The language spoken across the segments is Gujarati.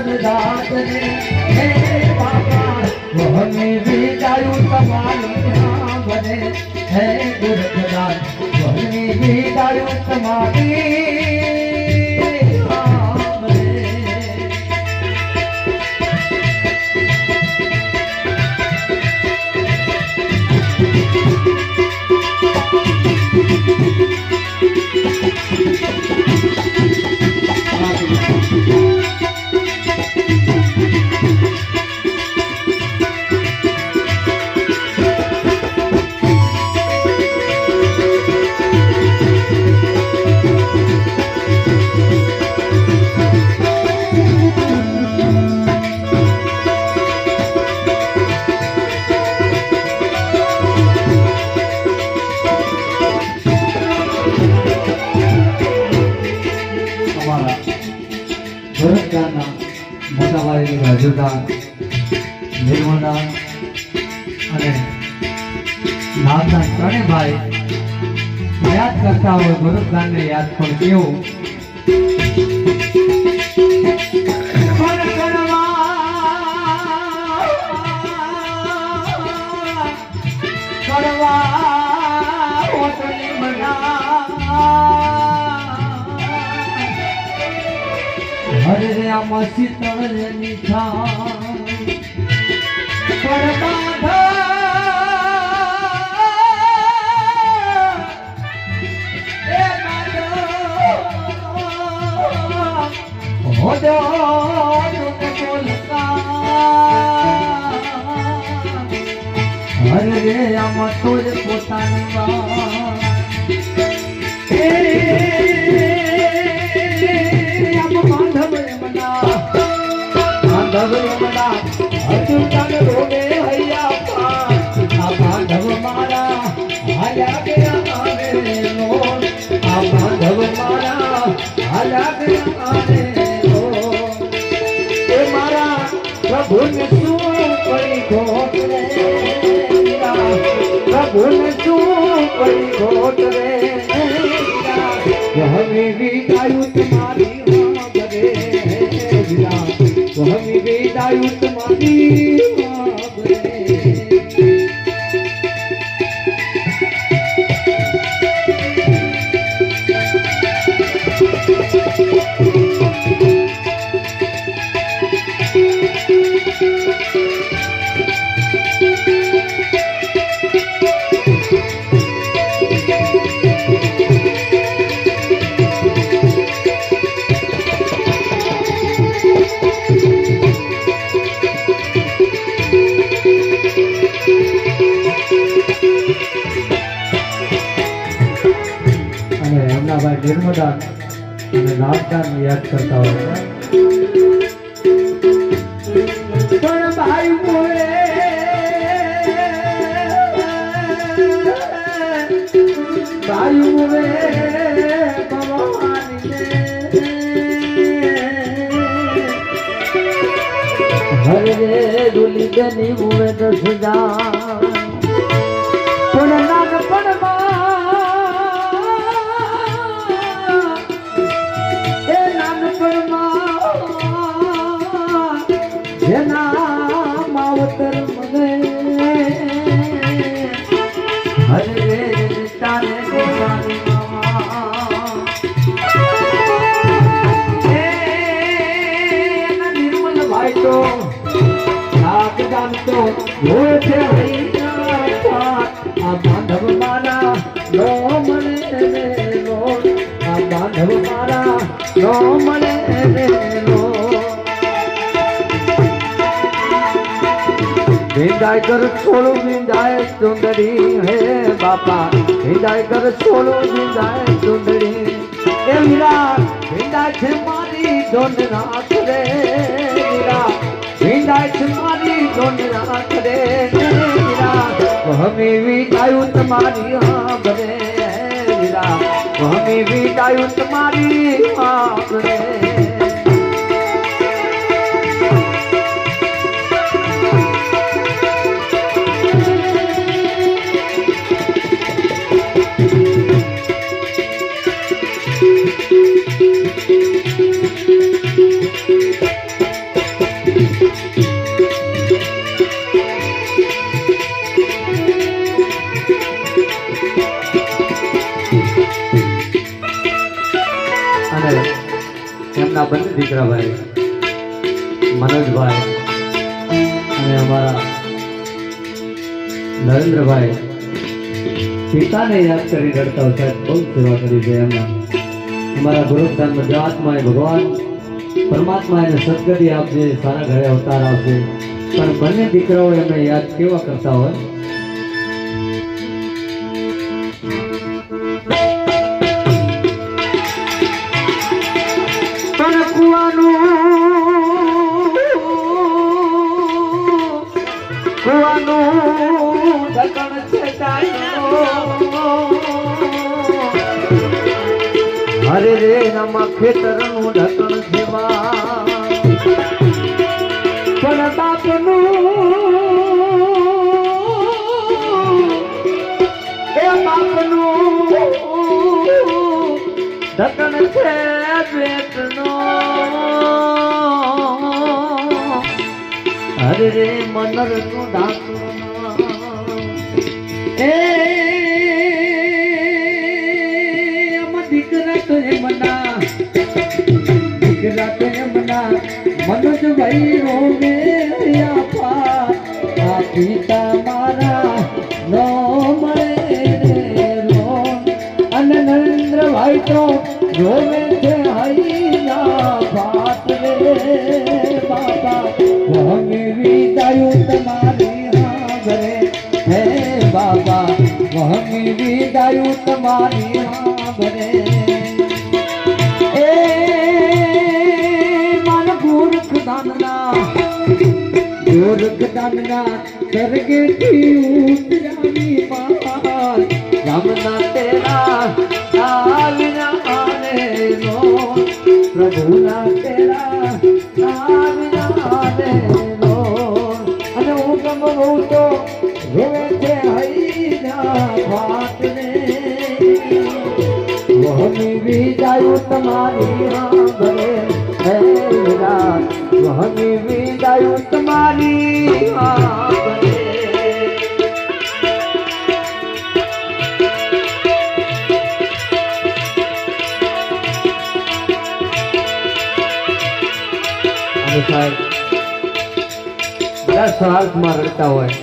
જગદાતને હે બાપા મોહને વિદાયું તમારું નામ બને. હે ગુરજદાન મોહને વિદાયું તમારી નિર્મળદાન અને નાથદાન ત્રણેય યાદ કરતા હોય ભરતદાનને યાદ પણ કેવું હરે આ મસી નીઠા ખોટ રે? હમે વિદાયું તમારી વાગરે મીરા. હમે વિદાયું તમારી ભાઈ નિર્મદા અને નાગદાન યાદ કરતા હોય પણ ભાઈ મોરે ભાઈ મોરે હરે રે ડુલી બેની મુવે દસ બાંધવ મારા નો મળે રે લો વિદાય કર છોડું વિદાય સુંદરી હે બાપા વિદાય કર છોડું વિદાય સુંદરી એ મીરા વિદાય છે મારી ધોન નાથ રે મીરા વિદાય છે મારી ધોન નાથ રે મીરા હમે વિદાયું તમારી હા બરે મીરા સ્વામી વિદાયું તમારી હા અને એમના બંને દીકરાભાઈ, મનોજભાઈ અને અમારા નરેન્દ્રભાઈ, પિતાને યાદ કરી રડતા હોય બહુ સેવા કરી છે એમના. અમારા ગુરુસ્થાનમાં જે એ ભગવાન, પરમાત્મા એને સદગતિ આપજે, સારા ઘરે અવતાર આપજે. પણ બંને દીકરાઓ એમને યાદ કેવા કરતા હોય? કુવાનું ઢકણ છે ટાઈનો હરે રે નમા ખેતરનું ઢકણ સેવા બાપનું એ બાપનું ઢકણ છે પેટનો હરે રે મનરનું ઢાંકણ એ અમ દીકરા તો એમના દીકરા તો એમના મનોજ ભાઈ રોવે આપા આ પિતા મારા નો મળે રે રો અને નરેન્દ્રભાઈ તો રોમે છે હૈયા તમારી હાગરે એ મન ગુરખ દાનના ગુરખ દાનના સ્વર્ગેથી ઉતરાની પાર. રામના તેરા આવિનાને નો પ્રભુના તેરા બધા સ્વાર્થમાં રડતા હોય?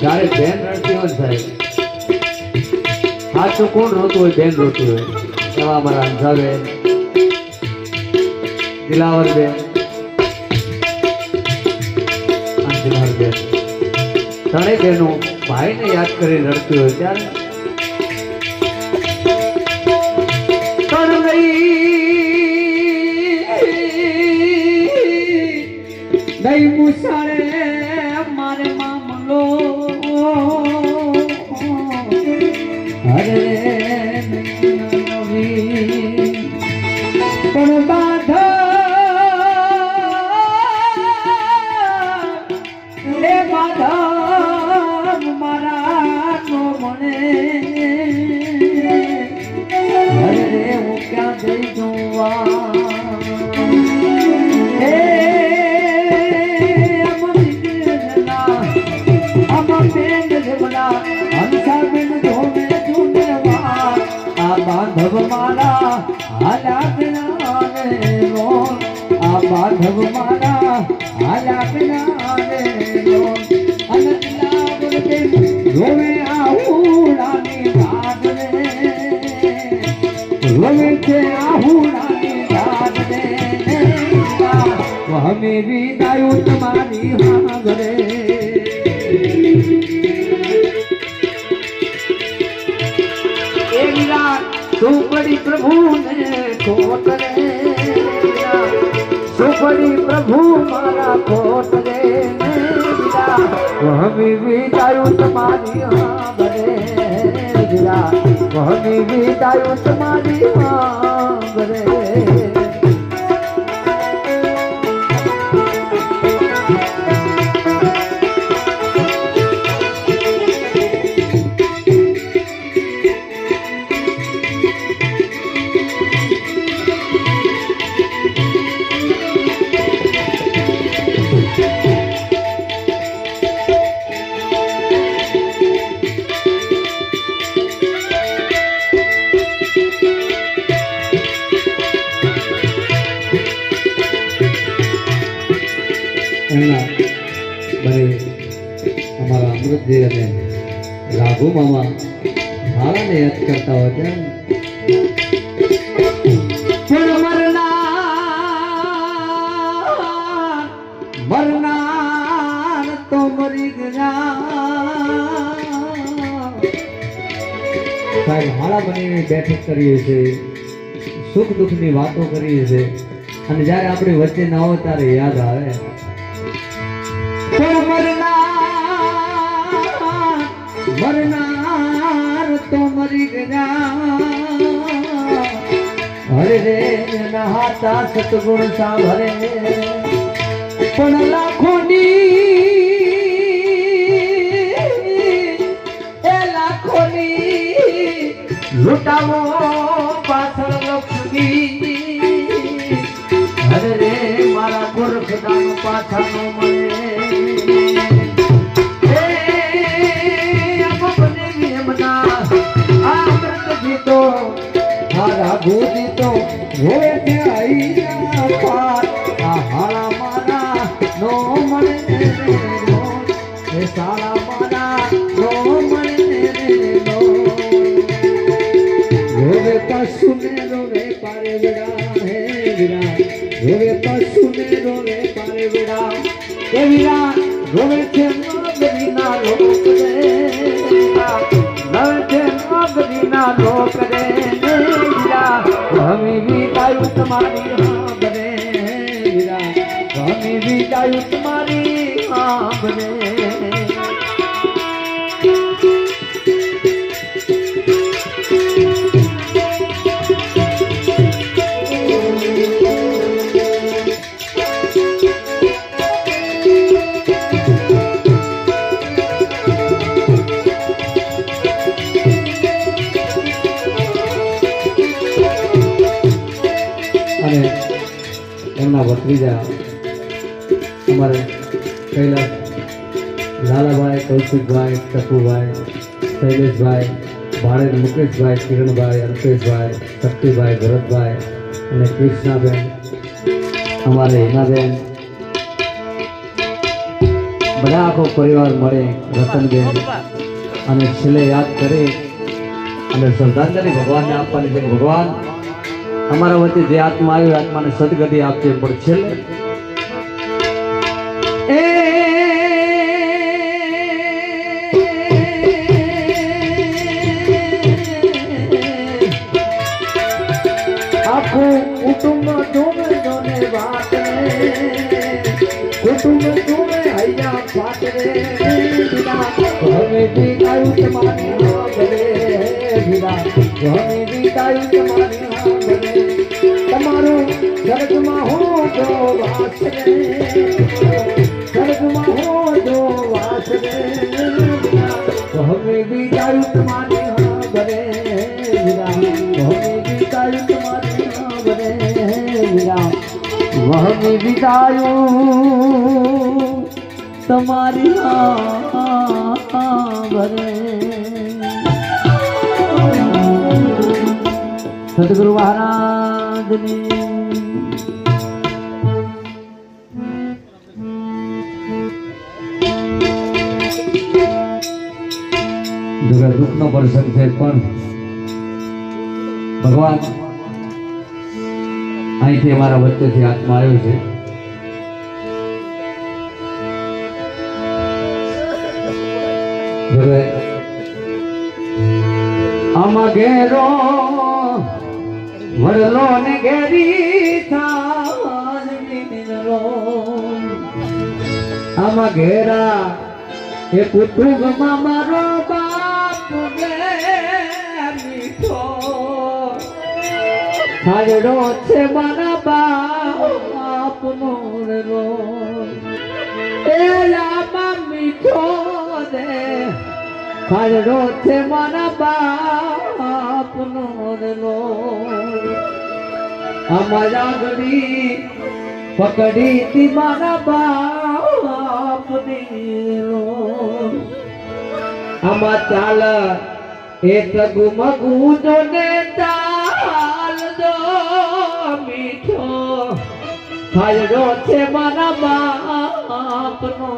જ્યારે બેન રડતી હોય સાહેબ સાચું કોણ રોતું હોય? બેન રોતું હોય. એવા અમારા અંધાબેન દિલાવર બેન ત્રણેય બહેનો ભાઈને યાદ કરી રડતી હોય ત્યારે નહીં મુસારે મામલો. હરે આ બાંધવ મારા હાલા બિના રે રો આ બાંધવ મારા હાલા બિના રે રો અનંતલા ગુરદે ધોમે આહુડાની રાત રે રોવે છે આહુડાની રાત રે હમે વિદાયું તમારી હાગરે એ સુપડી પ્રભુ ને ખોટ રે સુપડી પ્રભુ મારા ખોટ રે હમે વિદાયું તમારી વિરાટ હમે એમના રાઘુ મામા હાલાને યાદ કરતા હોય સાહેબ, હાડા બનીને બેઠક કરીએ છીએ, સુખ દુઃખની વાતો કરીએ છીએ. અને જ્યારે આપણી વચ્ચે ના હોય ત્યારે યાદ આવે. મરનાર તો મરી ગયા હરે રે નહાતા સતગુણ સાંભળે. પણ લાખોની એ લાખોની લૂંટાવો પાછળ લક્ષ્મી. હરે રે, મારા ગોરખદાન પાછાનો મળે મારા ભૂજી તો હોય આઈના પાર. આ હાળા મારા નો મળે રે નો સાળા મારા નો મળે રે નો રોવે પશુને રોવે પારે વિરા હે વિડા. રોવે પારે વિરા એ વિરા રોવે છે નગરીના રોક રે. રોવે લોક રે. અમે વિદાયું તમારી વિડા અમે વિદાયું તમારી હાંભરે અને એમના ભત્રીજા અમારે કૈલાસ લાલાભાઈ, કૌશિકભાઈ ટકુભાઈ શૈલેષભાઈ ભાણેજ મુકેશભાઈ, કિરણભાઈ, અલ્પેશભાઈ, શક્તિભાઈ, ભરતભાઈ અને કૃષ્ણાબેન, અમારે હિનાબેન. બધા આખો પરિવાર મળે રતનબેન અને છેલ્લે યાદ કરી અને શ્રદ્ધાંજલિ ભગવાનને આપવાની છે. ભગવાન અમારા વચ્ચે જે આત્મા આવ્યો એ આત્માને સદગતિ આપજે પણ છેલ્લે એ આખું કુટુંબ ડૂબે જોને વાત કુટુંબ ડૂબે હૈયા ફાટ સ્વર્ગમાં હો જો વાસ રે સ્વર્ગમાં હો જો વાસ રે હવે વિદાયું તમારી હાંભળે વિના હવે વિદાયું તમારી હાંભળે વિના વહમે વિદાયું તમારી ભરે સદગુરુ મહારાજની જગત દુઃખનો પ્રસંગ છે, પણ ભગવાન અહીંથી અમારા વચ્ચેથી હાથમાં આવ્યો છે. હવે આમાં ઘેરો વડલો ને ઘેરી આમાં ઘેરા, એ કુટુંબમાં મારો બાપ હાજડો છે મારા બાપનો રો એ લાંબા મીઠો દે. હાજડો છે મારા બાપનો રો અમારા ગડી પકડી તી મારા બાપની રો આમાં ચાલ એ તગુ મગુ જો ફાયડો છે મારા બાપનો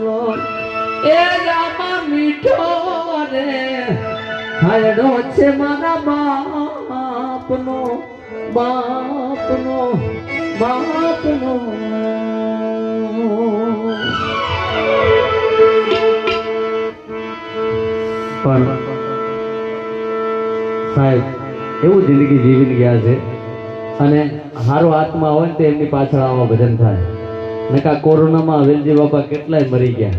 રો એ રામા મીઠો રે. ફાયડો છે મારા બાપનો બાપનો બાપનો પણ સાહેબ, એવું જિંદગી જીવીને ગયા છે? અને હારો આત્મા હોય ને તો એમની પાછળ આવા ભજન થાય. નકા કોરોનામાં વેલજી બાપા કેટલાય મરી ગયા.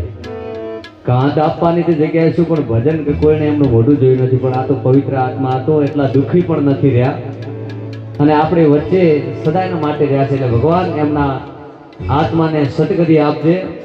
કાંત આપવાની તે જગ્યાએ શું, પણ ભજન કે કોઈને એમનું મોઢું જોયું નથી, પણ આ તો પવિત્ર આત્મા હતો, એટલા દુઃખી પણ નથી રહ્યા. અને આપણે વચ્ચે સદાયના માટે રહ્યા છે એટલે ભગવાન એમના આત્માને સદગતિ આપજે.